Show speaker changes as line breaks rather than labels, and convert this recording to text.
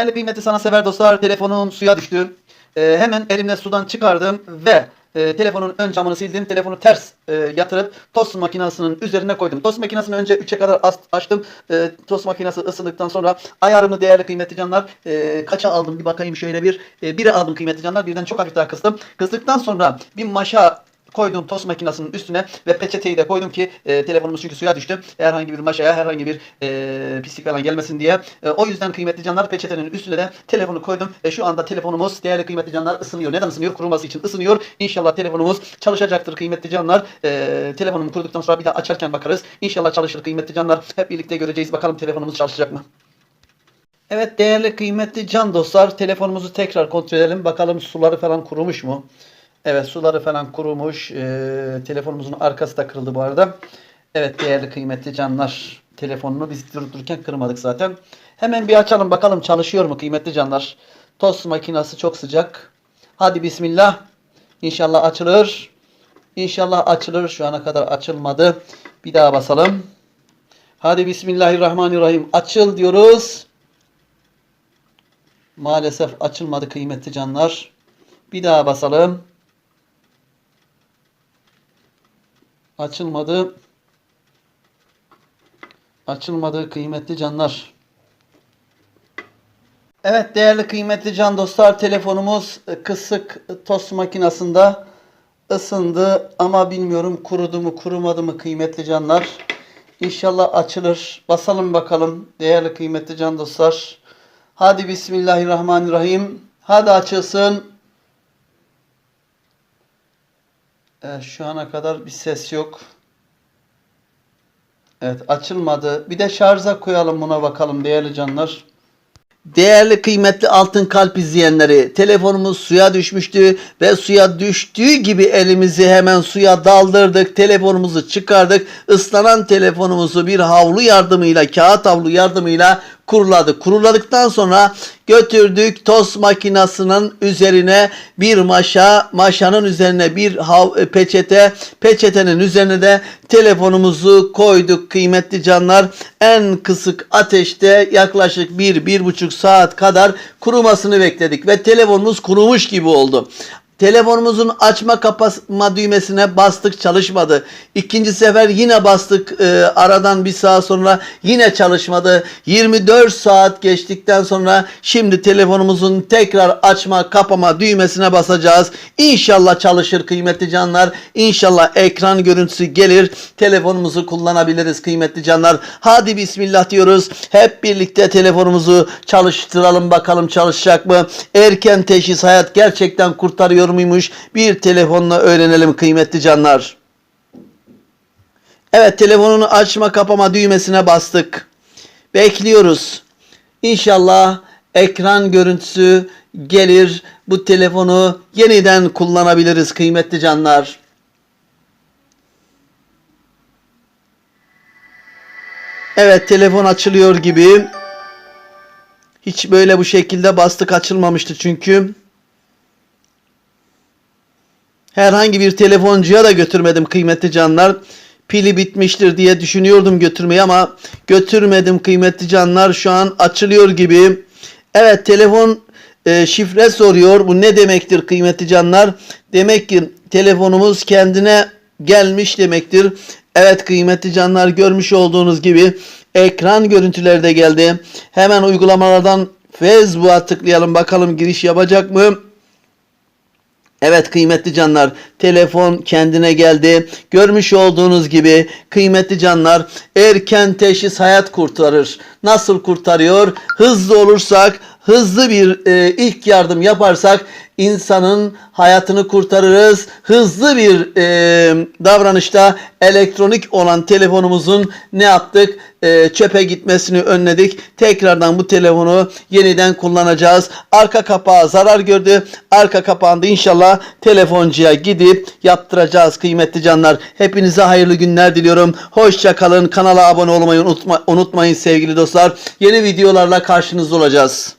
Değerli kıymeti sana sever dostlar telefonum suya düştü. Ee, hemen elimle sudan çıkardım ve e, telefonun ön camını sildim. Telefonu ters e, yatırıp tost makinesinin üzerine koydum. Tost makinesini önce 3'e kadar açtım. E, tost makinesi ısındıktan sonra ayarımı değerli kıymetli canlar e, kaça aldım bir bakayım şöyle bir. E, bire aldım kıymetli canlar. Birden çok hafif daha kıstım. Kıstıktan sonra bir maşa koydum tost makinesinin üstüne ve peçeteyi de koydum ki e, telefonumuz çünkü suya düştü. Herhangi bir maşaya herhangi bir e, pislik falan gelmesin diye. E, o yüzden kıymetli canlar peçetenin üstüne de telefonu koydum. E, şu anda telefonumuz değerli kıymetli canlar ısınıyor. Neden ısınıyor? Kuruması için ısınıyor. İnşallah telefonumuz çalışacaktır kıymetli canlar. E, telefonumu kuruduktan sonra bir daha açarken bakarız. İnşallah çalışır kıymetli canlar. Hep birlikte göreceğiz. Bakalım telefonumuz çalışacak mı? Evet değerli kıymetli can dostlar telefonumuzu tekrar kontrol edelim. Bakalım suları falan kurumuş mu? Evet suları falan kurumuş. Ee, telefonumuzun arkası da kırıldı bu arada. Evet değerli kıymetli canlar. Telefonunu biz durdururken kırmadık zaten. Hemen bir açalım bakalım çalışıyor mu kıymetli canlar. Tost makinesi çok sıcak. Hadi bismillah. İnşallah açılır. İnşallah açılır. Şu ana kadar açılmadı. Bir daha basalım. Hadi bismillahirrahmanirrahim. Açıl diyoruz. Maalesef açılmadı kıymetli canlar. Bir daha basalım. Açılmadı. Açılmadı kıymetli canlar. Evet değerli kıymetli can dostlar telefonumuz kısık tost makinesinde ısındı ama bilmiyorum kurudu mu kurumadı mı kıymetli canlar. İnşallah açılır. Basalım bakalım değerli kıymetli can dostlar. Hadi Bismillahirrahmanirrahim. Hadi açılsın. Evet, şu ana kadar bir ses yok. Evet açılmadı. Bir de şarja koyalım buna bakalım değerli canlar. Değerli kıymetli altın kalp izleyenleri telefonumuz suya düşmüştü ve suya düştüğü gibi elimizi hemen suya daldırdık telefonumuzu çıkardık ıslanan telefonumuzu bir havlu yardımıyla kağıt havlu yardımıyla kuruladık kuruladıktan sonra götürdük tost makinesinin üzerine bir maşa maşanın üzerine bir e, peçete peçetenin üzerine de telefonumuzu koyduk kıymetli canlar en kısık ateşte yaklaşık bir bir buçuk saat kadar kurumasını bekledik ve telefonumuz kurumuş gibi oldu. Telefonumuzun açma kapatma düğmesine bastık çalışmadı. İkinci sefer yine bastık e, aradan bir saat sonra yine çalışmadı. 24 saat geçtikten sonra şimdi telefonumuzun tekrar açma kapama düğmesine basacağız. İnşallah çalışır kıymetli canlar. İnşallah ekran görüntüsü gelir. Telefonumuzu kullanabiliriz kıymetli canlar. Hadi bismillah diyoruz. Hep birlikte telefonumuzu çalıştıralım bakalım çalışacak mı? Erken teşhis hayat gerçekten kurtarıyor muymuş? Bir telefonla öğrenelim kıymetli canlar. Evet telefonunu açma kapama düğmesine bastık. Bekliyoruz. İnşallah ekran görüntüsü gelir. Bu telefonu yeniden kullanabiliriz kıymetli canlar. Evet telefon açılıyor gibi. Hiç böyle bu şekilde bastık açılmamıştı çünkü. Herhangi bir telefoncuya da götürmedim kıymetli canlar. Pili bitmiştir diye düşünüyordum götürmeyi ama götürmedim kıymetli canlar. Şu an açılıyor gibi. Evet telefon e, şifre soruyor. Bu ne demektir kıymetli canlar? Demek ki telefonumuz kendine gelmiş demektir. Evet kıymetli canlar görmüş olduğunuz gibi ekran görüntüleri de geldi. Hemen uygulamalardan Facebook'a tıklayalım bakalım giriş yapacak mı? Evet kıymetli canlar telefon kendine geldi. Görmüş olduğunuz gibi kıymetli canlar erken teşhis hayat kurtarır. Nasıl kurtarıyor? Hızlı olursak hızlı bir e, ilk yardım yaparsak insanın hayatını kurtarırız. Hızlı bir e, davranışta elektronik olan telefonumuzun ne yaptık? E, çöpe gitmesini önledik. Tekrardan bu telefonu yeniden kullanacağız. Arka kapağı zarar gördü. Arka kapağında inşallah telefoncuya gidip yaptıracağız kıymetli canlar. Hepinize hayırlı günler diliyorum. Hoşça kalın. Kanala abone olmayı unutma, unutmayın sevgili dostlar. Yeni videolarla karşınızda olacağız.